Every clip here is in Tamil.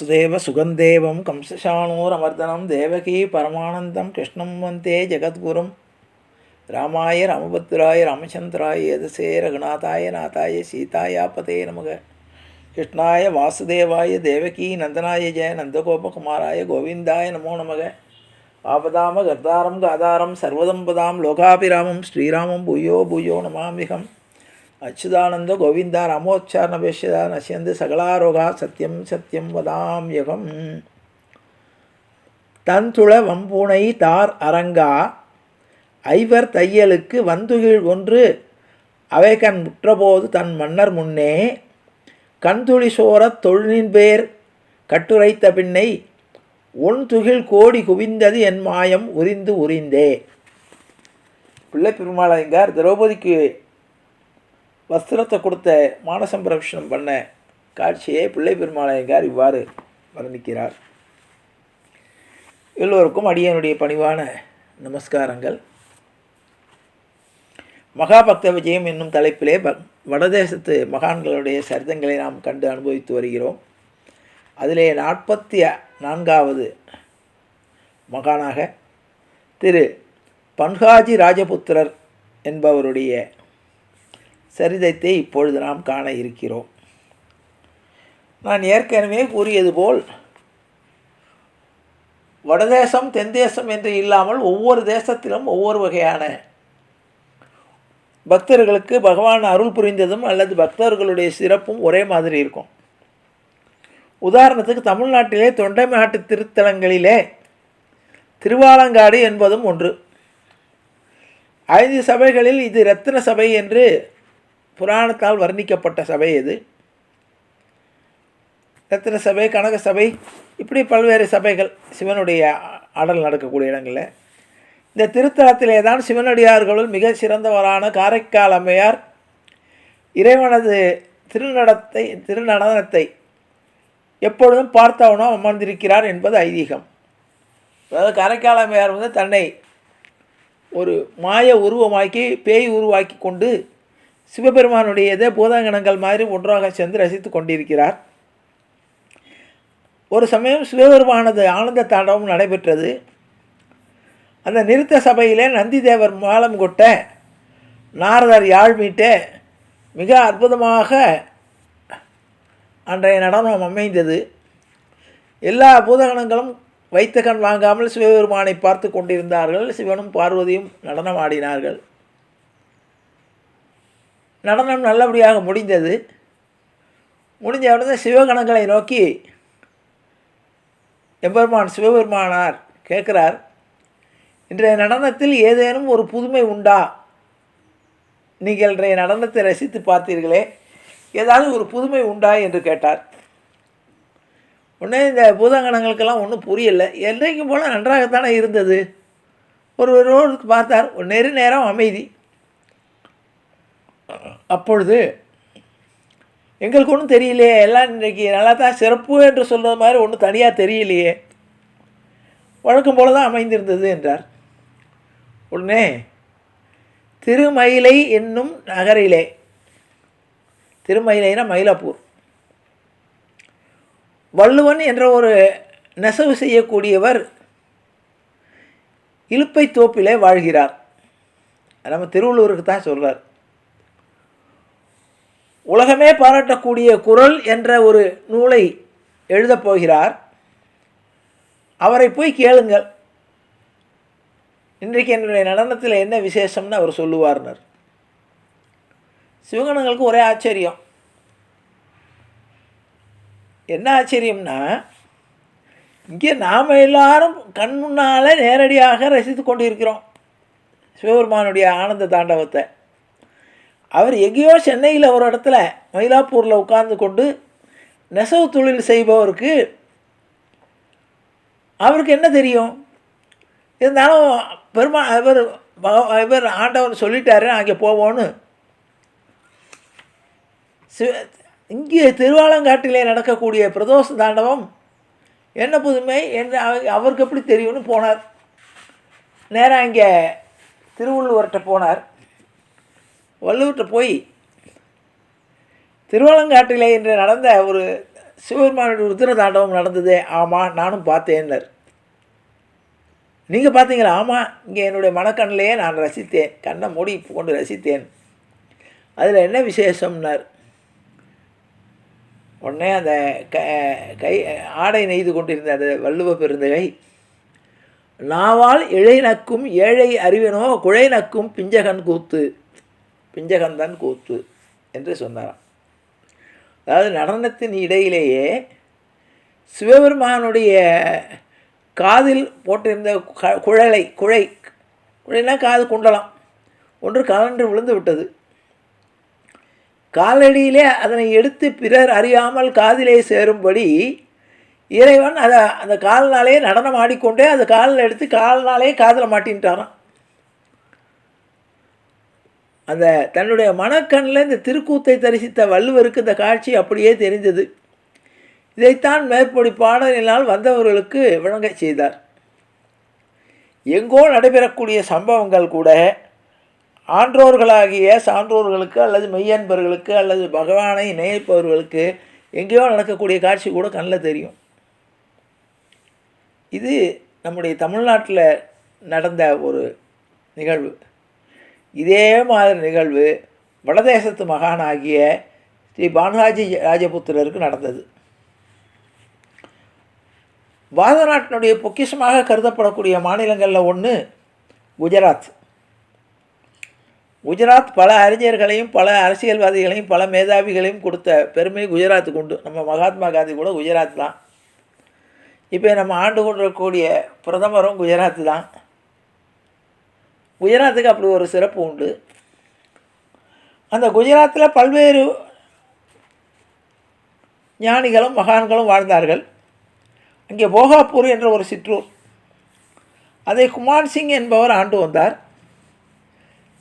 வாசுதேவ சுகந்தேவம் கம்சசானூரமர்தனம் தேவகி பரமானந்தம் கிருஷ்ணம் வந்தே ஜெகத்குரும் ராமாய ராமபத்ராய ராமச்சந்திராய எதசே ரகுநாதாய நாதாய சீதாயா பதே நமக கிருஷ்ணாய வாசுதேவாய தேவகி நந்தனாய ஜெய நந்தகோபகுமாராய கோவிந்தாய நமோ நமக ஆபதாம கர்தாரம் காதாரம் சர்வதம்பதாம் லோகாபிராமம் ஸ்ரீராமம் பூயோ பூயோ நமாமிகம் அச்சுதானந்த கோவிந்தா ராமோச்சாரணபேஷதா நசியந்து சகலாரோகா சத்யம் சத்யம் வதாம்யகம் தந்துள வம்புனை தார் அரங்கா ஐவர் தையலுக்கு வந்துகில் ஒன்று அவை கண் முற்றபோது தன் மன்னர் முன்னே கண்துளி சோரத் தொழிலின் பேர் கட்டுரைத்த பின்னை ஒன் துகில் கோடி குவிந்தது என் மாயம் உரிந்து உரிந்தே. பிள்ளை பெருமாளையங்கார் திரௌபதிக்கு வஸ்திரத்தை கொடுத்த மானசம்பிரவேஷனம் பண்ண காட்சியை பிள்ளை பெருமாளையங்கார் இவ்வாறு வர்ணிக்கிறார். எல்லோருக்கும் அடியனுடைய பணிவான நமஸ்காரங்கள். மகாபக்த விஜயம் என்னும் தலைப்பிலே ப வடதேசத்து மகான்களுடைய சரிதங்களை நாம் கண்டு அனுபவித்து வருகிறோம். அதிலே நாற்பத்தி நான்காவது மகானாக திரு பன்ஹாஜி ராஜபுத்திரர் என்பவருடைய சரிதத்தை இப்பொழுது நாம் காண இருக்கிறோம். நான் ஏற்கனவே கூறியது போல் வடதேசம் தென்தேசம் என்று இல்லாமல் ஒவ்வொரு தேசத்திலும் ஒவ்வொரு வகையான பக்தர்களுக்கு பகவான் அருள் புரிந்ததும் அல்லது பக்தர்களுடைய சிறப்பும் ஒரே மாதிரி இருக்கும். உதாரணத்துக்கு தமிழ்நாட்டிலே தொண்டை நாட்டு திருத்தலங்களிலே திருவாலங்காடு என்பதும் ஒன்று. ஐந்து சபைகளில் இது ரத்தின சபை என்று புராணத்தால் வர்ணிக்கப்பட்ட சபை இது ரத்தின சபை கனக சபை இப்படி பல்வேறு சபைகள் சிவனுடைய ஆடல் நடக்கக்கூடிய இடங்களில். இந்த திருத்தலத்திலே தான் சிவனடியார்களுள் மிக சிறந்தவரான காரைக்கால் அம்மையார் இறைவனது திருநடத்தை திருநடனத்தை எப்பொழுதும் பார்த்தவனோ அமர்ந்திருக்கிறார் என்பது ஐதீகம். அதாவது காரைக்கால் அம்மையார் வந்து தன்னை ஒரு மாய உருவமாக்கி பேய் உருவாக்கி கொண்டு சிவபெருமானுடைய இதே பூதாங்கணங்கள் மாதிரி ஒன்றாக சென்று ரசித்து கொண்டிருக்கிறார். ஒரு சமயம் சிவபெருமானது ஆனந்த தாண்டவம் நடைபெற்றது. அந்த நிறுத்த சபையிலே நந்திதேவர் மாலம் கொட்ட நாரதர் யாழ் மீட்ட மிக அற்புதமாக அன்றைய நடனம் அமைந்தது. எல்லா பூதகணங்களும் வைத்த கண் வாங்காமல் சிவபெருமானை பார்த்து கொண்டிருந்தார்கள். சிவனும் பார்வதியும் நடனம் ஆடினார்கள் நடனம் நல்லபடியாக முடிந்தது. முடிஞ்ச உடனே சிவகணங்களை நோக்கி எம்பெருமான் சிவபெருமானார் கேட்குறார் இன்றைய நடனத்தில் ஏதேனும் ஒரு புதுமை உண்டா? நீங்கள் இன்றைய நடனத்தை ரசித்து பார்த்தீர்களே ஏதாவது ஒரு புதுமை உண்டா? என்று கேட்டார். உடனே இந்த பூதங்கணங்களுக்கெல்லாம் ஒன்றும் புரியலை. என்றைக்கும் போல் நன்றாகத்தானே இருந்தது. ஒரு ஒரு பார்த்தார் ஒரு நெரு நேரம் அமைதி. அப்பொழுது எங்களுக்கு ஒன்றும் தெரியலையே எல்லாம் இன்றைக்கி நல்லா தான் சிறப்பு என்று சொல்கிறது மாதிரி ஒன்றும் தனியாக தெரியலையே. வழக்கம் போல தான் அமைந்திருந்தது என்றார். உடனே திருமயிலை என்னும் நகரிலே திருமயிலைனா மயிலாப்பூர் வள்ளுவன் என்ற ஒரு நெசவு செய்யக்கூடியவர் இழுப்பை தோப்பிலே வாழ்கிறார் நம்ம திருவள்ளூருக்கு தான் சொல்கிறார் உலகமே பாராட்டக்கூடிய குரல் என்ற ஒரு நூலை எழுதப் போகிறார். அவரை போய் கேளுங்கள். இன்றைக்கு என்னுடைய நடனத்தில் என்ன விசேஷம்னு அவர் சொல்லுவார்னர். சிவகணங்களுக்கு ஒரே ஆச்சரியம். என்ன ஆச்சரியம்னா இங்கே நாம் எல்லாரும் கண் முன்னால் நேரடியாக ரசித்து கொண்டு இருக்கிறோம் சிவபெருமானுடைய ஆனந்த தாண்டவத்தை. அவர் எங்கேயோ சென்னையில் ஒரு இடத்துல மயிலாப்பூரில் உட்கார்ந்து கொண்டு நெசவு தொழில் செய்பவருக்கு அவருக்கு என்ன தெரியும்? இருந்தாலும் பெருமா இவர் இவர் ஆண்டவர் சொல்லிட்டாரு அங்கே போவோன்னு. இங்கே திருவாலங்காட்டிலே நடக்கக்கூடிய பிரதோஷ தாண்டவம் என்ன புதுமை என்று அவருக்கு எப்படி தெரியும்னு போனார். நேராக இங்கே திருவள்ளுவர்கிட்ட போனார். வள்ளுவர்கிட்ட போய் திருவாலங்காட்டிலே இன்று நடந்த ஒரு சிவபெருமானுடைய ருத்ர தாண்டவம் நடந்ததே. ஆமாம் நானும் பார்த்தேன்னர். நீங்கள் பார்த்தீங்களா? ஆமாம் இங்கே என்னுடைய மனக்கண்ணிலேயே நான் ரசித்தேன். கண்ணை மூடி கொண்டு ரசித்தேன். அதில் என்ன விசேஷம்னார்? உடனே அந்த க கை ஆடை நெய்து கொண்டிருந்த அந்த வள்ளுவ பெருந்தகை நாவால் இழை நக்கும் ஏழை அறிவனோ குழை நக்கும் பிஞ்சகன் கூத்து. பிஞ்சகந்தான் கூத்து என்று சொன்னாராம். அதாவது நடனத்தின் இடையிலேயே சிவபெருமானுடைய காதில் போட்டிருந்த குழலை குழை குழைனா காது குண்டலம். ஒன்று கலன்று விழுந்து விட்டது. காலடியிலே அதனை எடுத்து பிறர் அறியாமல் காதிலே சேரும்படி இறைவன் அதை அந்த கால்னாலே நடனம் ஆடிக்கொண்டே அந்த காலில் எடுத்து கால்னாலே காதில் மாட்டின்ட்டாரான் அந்த தன்னுடைய மனக்கண்ணில் இந்த திருக்கூத்தை தரிசித்த வள்ளுவருக்கு இந்த காட்சி அப்படியே தெரிந்தது. இதைத்தான் மேற்படி பாடலினால் வந்தவர்களுக்கு விளங்கச் செய்தார். எங்கோ நடைபெறக்கூடிய சம்பவங்கள் கூட ஆன்றோர்களாகிய சான்றோர்களுக்கு அல்லது மெய்யன்பர்களுக்கு அல்லது பகவானை நினைப்பவர்களுக்கு எங்கேயோ நடக்கக்கூடிய காட்சி கூட கண்ணில் தெரியும். இது நம்முடைய தமிழ்நாட்டில் நடந்த ஒரு நிகழ்வு. இதே மாதிரி நிகழ்வு வடதேசத்து மகானாகிய ஸ்ரீ பானுராஜி ராஜபுத்திரருக்கு நடந்தது. பாரத நாட்டினுடைய பொக்கிஷமாக கருதப்படக்கூடிய மாநிலங்களில் ஒன்று குஜராத். குஜராத் பல அறிஞர்களையும் பல அரசியல்வாதிகளையும் பல மேதாவிகளையும் கொடுத்த பெருமை குஜராத்துக்கு உண்டு. நம்ம மகாத்மா காந்தி கூட குஜராத் தான். இப்போ நம்ம ஆண்டு கொண்டிருக்கக்கூடிய பிரதமரும் குஜராத் தான். குஜராத்துக்கு அப்படி ஒரு சிறப்பு உண்டு. அந்த குஜராத்தில் பல்வேறு ஞானிகளும் மகான்களும் வாழ்ந்தார்கள். அங்கே போகாப்பூர் என்ற ஒரு சிற்றூர். அதை குமான் சிங் என்பவர் ஆண்டு வந்தார்.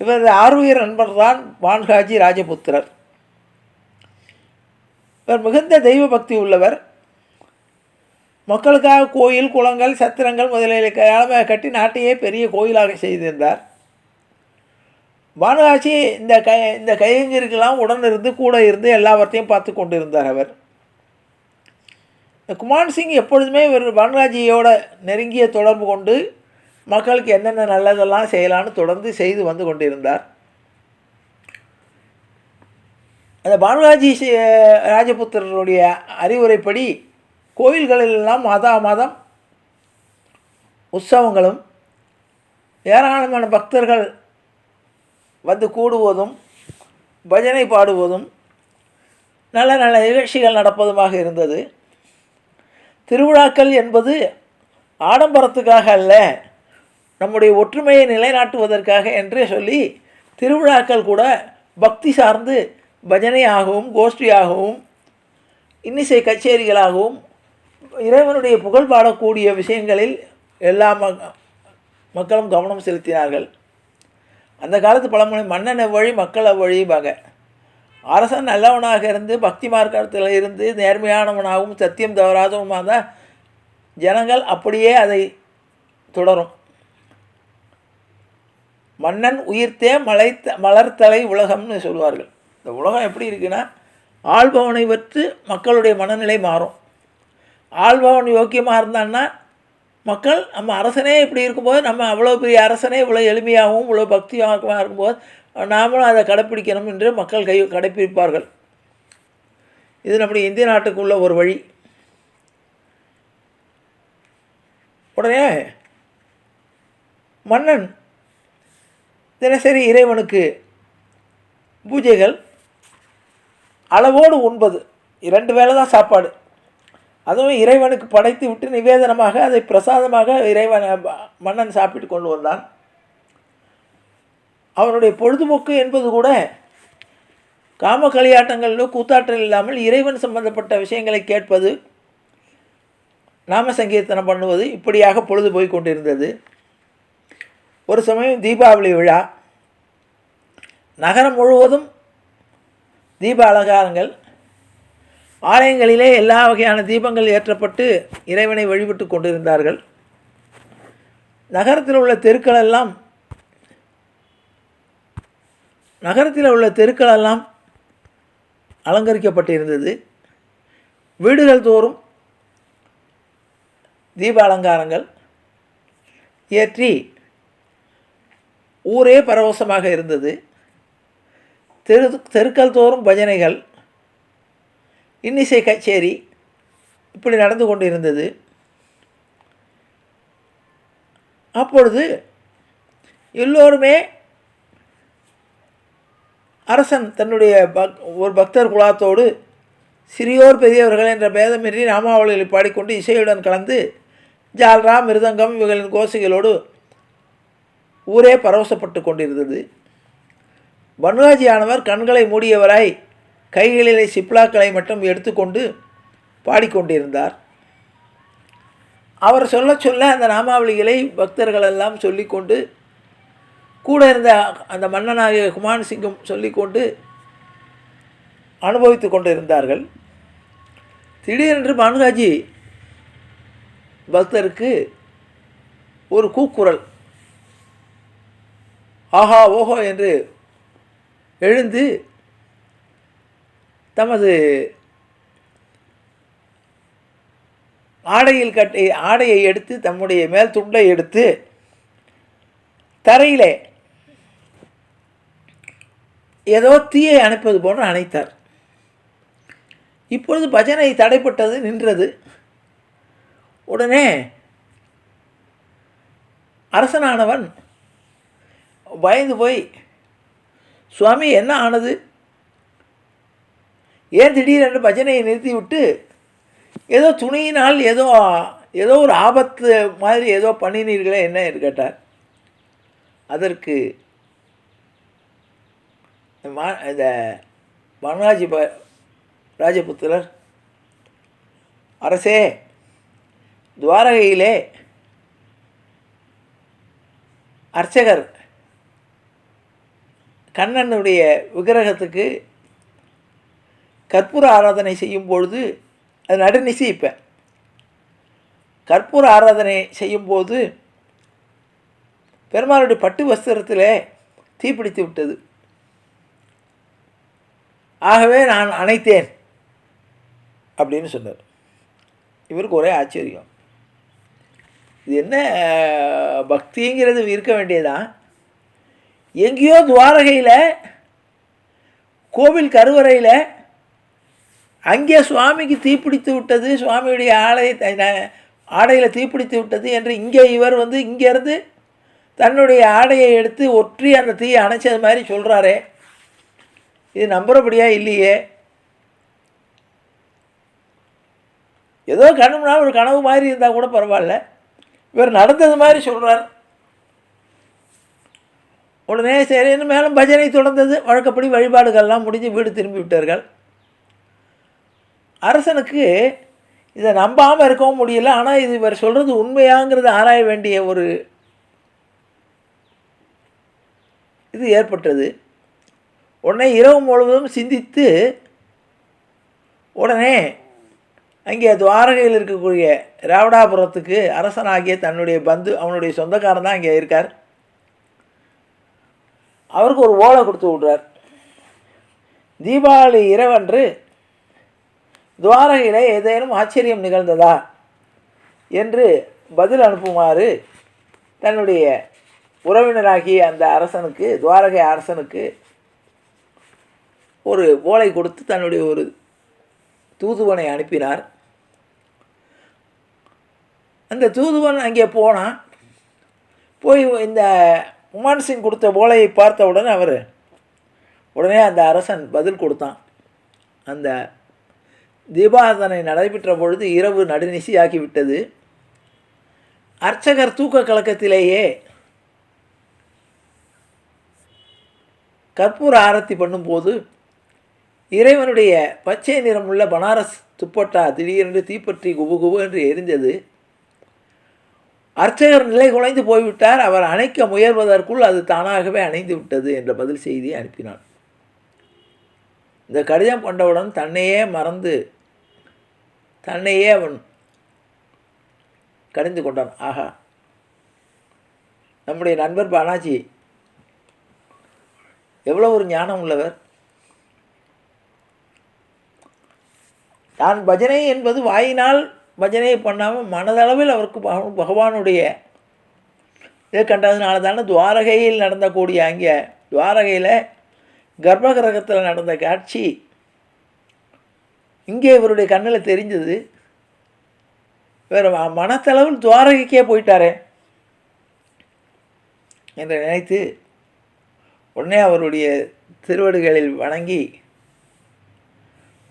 இவரது ஆர்வீர் நண்பர் தான் வான்காஜி ராஜபுத்திரர். இவர் மிகுந்த தெய்வ பக்தி உள்ளவர். மக்களுக்காக கோயில் குளங்கள் சத்திரங்கள் முதலிய கட்டி நாட்டையே பெரிய கோயிலாக செய்திருந்தார். பானுகாட்சி இந்த கை இந்த கையெஞ்சிருக்கெல்லாம் உடன் இருந்து கூட இருந்து எல்லாவற்றையும் பார்த்து கொண்டு இருந்தார் அவர். குமான் குமார் சிங் எப்பொழுதுமே இவர் பானுராஜியோட நெருங்கிய தொடர்பு கொண்டு மக்களுக்கு என்னென்ன நல்லதெல்லாம் செய்யலான்னு தொடர்ந்து செய்து வந்து கொண்டிருந்தார். அந்த பானுராஜி ராஜபுத்திரருடைய அறிவுரைப்படி கோயில்களிலெல்லாம் மாதா மாதம் உற்சவங்களும் ஏராளமான பக்தர்கள் வந்து கூடுவதும் பஜனை பாடுவதும் நல்ல நல்ல நிகழ்ச்சிகள் நடப்பதுமாக இருந்தது. திருவிழாக்கள் என்பது ஆடம்பரத்துக்காக அல்ல நம்முடைய ஒற்றுமையை நிலைநாட்டுவதற்காக என்றே சொல்லி திருவிழாக்கள் கூட பக்தி சார்ந்து பஜனையாகவும் கோஷ்டியாகவும் இன்னிசை கச்சேரிகளாகவும் இறைவனுடைய புகழ் பாடக்கூடிய விஷயங்களில் எல்லா மக்களும் கவனம் செலுத்தினார்கள். அந்த காலத்து பழமொழி மன்னன் எவ்வழி மக்கள் அவ்வழிபாங்க அரசன் நல்லவனாக இருந்து பக்தி மார்க்கத்தில் இருந்து நேர்மையானவனாகவும் சத்தியம் தவறாதவமாக தான் ஜனங்கள் அப்படியே அதை தொடரும். மன்னன் உயிர்த்தே மலைத்த மலர்த்தலை உலகம்னு சொல்லுவார்கள். இந்த உலகம் எப்படி இருக்குன்னா ஆள்பவனை வற்று மக்களுடைய மனநிலை மாறும். ஆள்பவன் யோக்கியமாக இருந்தான்னா மக்கள் நம்ம அரசனே இப்படி இருக்கும்போது நம்ம அவ்வளோ பெரிய அரசனே இவ்வளோ எளிமையாகவும் இவ்வளோ பக்தியாகவும் இருக்கும்போது நாமளும் அதை கடைப்பிடிக்கணும் என்று மக்கள் கை கடைப்பிடிப்பார்கள். இது நம்முடைய இந்திய நாட்டுக்குள்ள ஒரு வழி. உடனே மன்னன் தினசரி இறைவனுக்கு பூஜைகள் அளவோடு உண்பது. இரண்டு வேளை தான் சாப்பாடு. அதுவும் இறைவனுக்கு படைத்து விட்டு நிவேதனமாக அதை பிரசாதமாக இறைவன் மன்னன் சாப்பிட்டு கொண்டு வந்தான். அவனுடைய பொழுதுபோக்கு என்பது கூட காம களியாட்டங்களிலோ கூத்தாற்றல் இல்லாமல் இறைவன் சம்பந்தப்பட்ட விஷயங்களை கேட்பது நாம சங்கீர்த்தனம் பண்ணுவது இப்படியாக பொழுது போய் கொண்டிருந்தது. ஒரு சமயம் தீபாவளி விழா. நகரம் முழுவதும் தீப அலங்காரங்கள் ஆலயங்களிலே எல்லா வகையான தீபங்கள் ஏற்றப்பட்டு இறைவனை வழிபட்டு கொண்டிருந்தார்கள். நகரத்தில் உள்ள தெருக்களெல்லாம் நகரத்தில் உள்ள தெருக்களெல்லாம் அலங்கரிக்கப்பட்டிருந்தது. வீடுகள் தோறும் தீப அலங்காரங்கள் ஏற்றி ஊரே பரவசமாக இருந்தது. தெரு தெருக்கள் தோறும் பஜனைகள் இன்னிசை கச்சேரி இப்படி நடந்து கொண்டு இருந்தது அப்பொழுது எல்லோருமே அரசன் தன்னுடைய பக் ஒரு பக்தர் குலாத்தோடு சிறியோர் பெரியவர்கள் என்ற பேதமின்றி நாமாவளிகளை பாடிக்கொண்டு இசையுடன் கலந்து ஜால்ரா மிருதங்கம் இவர்களின் கோஷைகளோடு ஊரே பரவசப்பட்டு கொண்டிருந்தது. பன்வாஜியானவர் கண்களை மூடியவராய் கைகளிலே சிப்லாக்களை மட்டும் எடுத்துக்கொண்டு பாடிக்கொண்டிருந்தார். அவர் சொல்ல சொல்ல அந்த நாமாவளிகளை பக்தர்கள் எல்லாம் சொல்லிக்கொண்டு கூட இருந்த அந்த மன்னனாகிய குமான் சிங்கும் சொல்லிக்கொண்டு அனுபவித்து கொண்டு இருந்தார்கள் திடீரென்று பானுகாஜி பக்தருக்கு ஒரு கூக்குரல் ஆஹா ஓஹோ என்று எழுந்து தமது ஆடையில் கட்டி ஆடையை எடுத்து தம்முடைய மேல் துண்டை எடுத்து தரையிலே ஏதோ தீயை அணைப்பது போன்று அணைத்தார். இப்பொழுது பஜனை தடைப்பட்டது நின்றது. உடனே அரசனானவன் பயந்து போய் சுவாமி என்ன ஆனது? ஏன் திடீரென்று பஜனையை நிறுத்திவிட்டு ஏதோ துணியினால் ஏதோ ஏதோ ஒரு ஆபத்து மாதிரி ஏதோ பண்ணினீர்களே என்ன கேட்டார். அதற்கு மா இந்த வனராஜி ப ராஜபுத்திரர் அரசே துவாரகையிலே அர்ச்சகர் கண்ணனுடைய விக்கிரகத்துக்கு கற்பூர ஆராதனை செய்யும் பொழுது அது நடுநிசி இப்போ கற்பூர ஆராதனை செய்யும்போது பெருமாளுடைய பட்டு வஸ்திரத்தில் தீப்பிடித்து விட்டது. ஆகவே நான் அணைத்தேன் அப்படின்னு சொன்னார். இவருக்கு ஒரே ஆச்சரியம். இது என்ன பக்திங்கிறது இருக்க வேண்டியதான் எங்கேயோ துவாரகையில் கோவில் கருவறையில் அங்கே சுவாமிக்கு தீப்பிடித்து விட்டது சுவாமியுடைய ஆலய ஆடையில் தீப்பிடித்து விட்டது என்று இங்கே இவர் வந்து இங்கேருந்து தன்னுடைய ஆடையை எடுத்து ஒற்றி அந்த தீயை அணைச்சது மாதிரி சொல்கிறாரே இது நம்புறபடியா இல்லையே? ஏதோ கனவுனா ஒரு கனவு மாதிரி இருந்தால் கூட பரவாயில்ல. இவர் நடந்தது மாதிரி சொல்கிறார் உடனே சரின்னு மேலும் பஜனை தொடர்ந்தது. வழக்கப்படி வழிபாடுகள்லாம் முடிஞ்சு வீடு திரும்பி விட்டார்கள். அரசனுக்கு இதை நம்பாமல் இருக்கவும் முடியல ஆனால் இது இவர் சொல்கிறது உண்மையாங்கிறத ஆராய வேண்டிய ஒரு இது ஏற்பட்டது. உடனே இரவு முழுவதும் சிந்தித்து உடனே அங்கே துவாரகையில் இருக்கக்கூடிய ராவடாபுரத்துக்கு அரசனாகிய தன்னுடைய பந்து அவனுடைய சொந்தக்காரன் தான் அங்கே இருக்கார். அவருக்கு ஒரு ஓலை கொடுத்து விடுறார். தீபாவளி இரவன்று துவாரகையில் ஏதேனும் ஆச்சரியம் நிகழ்ந்ததா? என்று பதில் அனுப்புமாறு தன்னுடைய உறவினராகிய அந்த அரசனுக்கு துவாரகை அரசனுக்கு ஒரு ஓலை கொடுத்து தன்னுடைய ஒரு தூதுவனை அனுப்பினார். அந்த தூதுவன் அங்கே போனான். போய் இந்த உமான் சிங் கொடுத்த ஓலையை பார்த்தவுடன் அவர் உடனே அந்த அரசன் பதில் கொடுத்தான். அந்த தீபாராதனை நடைபெற்ற பொழுது இரவு நடுநிசையாகிவிட்டது. அர்ச்சகர் தூக்க கலக்கத்திலேயே கற்பூர ஆரத்தி பண்ணும்போது இறைவனுடைய பச்சை நிறமுள்ள பனாரஸ் துப்பட்டா திடீரென்று தீப்பற்றி குபுகுபு என்று எரிந்தது. அர்ச்சகர் நிலை குலைந்து போய்விட்டார். அவர் அணைக்க முயல்வதற்குள் அது தானாகவே அணைந்து விட்டது என்ற பதில் செய்தியை அனுப்பினான். இந்த கடிதம் கொண்டவுடன் தன்னையே மறந்து தன்னையே அவன் கடிந்து கொண்டான். ஆஹா நம்முடைய நண்பர் பானாஜி எவ்வளோ ஒரு ஞானம் உள்ளவர். தான் பஜனை என்பது வாயினால் பஜனை பண்ணாமல் மனதளவில் அவருக்கு பக- பகவானுடைய இதை கண்டதுனால தானே துவாரகையில் நடந்தக்கூடிய அங்கே துவாரகையில் கர்ப்பகிரகத்தில் நடந்த காட்சி இங்கே இவருடைய கண்ணில் தெரிஞ்சது வேறு மனத்தளவில் துவாரகைக்கே போயிட்டாரே என்று நினைத்து உடனே அவருடைய திருவடுகளில் வணங்கி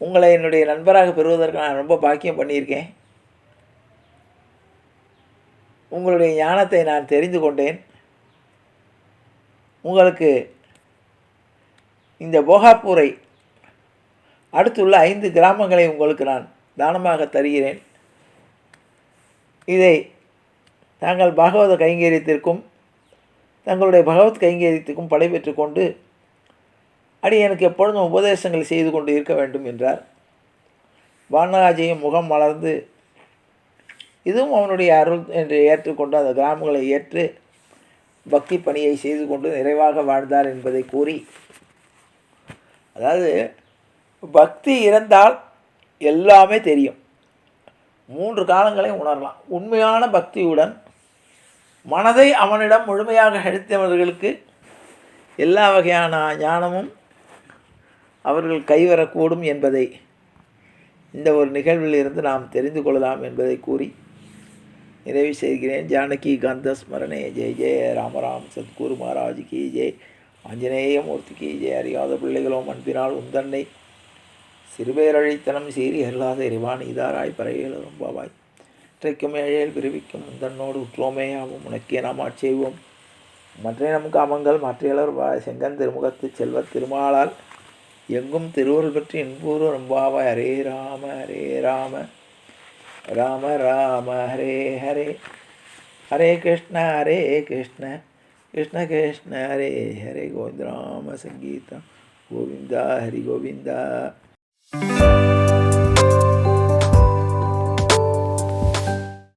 உங்களை என்னுடைய நண்பராக பெறுவதற்கு நான் ரொம்ப பாக்கியம் பண்ணியிருக்கேன். உங்களுடைய ஞானத்தை நான் தெரிந்து கொண்டேன். உங்களுக்கு இந்த போகாப்பூரை அடுத்துள்ள ஐந்து கிராமங்களை உங்களுக்கு நான் தானமாக தருகிறேன். இதை தாங்கள் பாகவத கைங்கரியத்திற்கும் தங்களுடைய பகவத் கைங்கரியத்துக்கும் படைபெற்று கொண்டு அடி எனக்கு எப்பொழுதும் உபதேசங்கள் செய்து கொண்டு இருக்க வேண்டும் என்றார். வானராஜையும் முகம் மலர்ந்து இதுவும் அவனுடைய அருள் என்று ஏற்றுக்கொண்டு அந்த கிராமங்களை ஏற்று பக்தி பணியை செய்து கொண்டு நிறைவாக வாழ்ந்தார் என்பதை கூறி அதாவது பக்தி இருந்தால் எல்லாமே தெரியும். மூன்று காலங்களையும் உணரலாம். உண்மையான பக்தியுடன் மனதை அவனிடம் முழுமையாக அழித்தவர்களுக்கு எல்லா வகையான ஞானமும் அவர்கள் கைவரக்கூடும் என்பதை இந்த ஒரு நிகழ்வில் இருந்து நாம் தெரிந்து கொள்ளலாம் என்பதை கூறி நிறைவு செய்கிறேன். ஜானகி கந்த ஸ்மரணே. ஜெய் ஜெய ராமராம் சத்குரு மகாராஜ் கி ஜெய் ஆஞ்சநேயமூர்த்தி கி ஜெய் அறியாத பிள்ளைகளும் அன்பினால் உந்தன்னை சிறுபேரழித்தனம் சீறி அருளாத இறைவான் இதாராய் பறையலும் பாவாய். இன்றைக்கும் ஏழையில் பிரிவிக்கும் முந்தன்னோடு உற்றோமேயாவும் உனக்கே நாம் ஆட்செய்வோம் மற்ற நம் காமங்கள் மற்றையலர் செங்கன் திருமுகத்து செல்வத் திருமாலால் எங்கும் திருவருள் பற்றி இன்பூர்வ ரொம்பாவாய் ஹரே ராம ஹரே ராம ராம ராம ஹரே ஹரே. ஹரே கிருஷ்ண ஹரே கிருஷ்ண கிருஷ்ண கிருஷ்ண ஹரே ஹரே கோவிந்த ராம சங்கீதம். கோவிந்தா ஹரி கோவிந்தா. Thank you.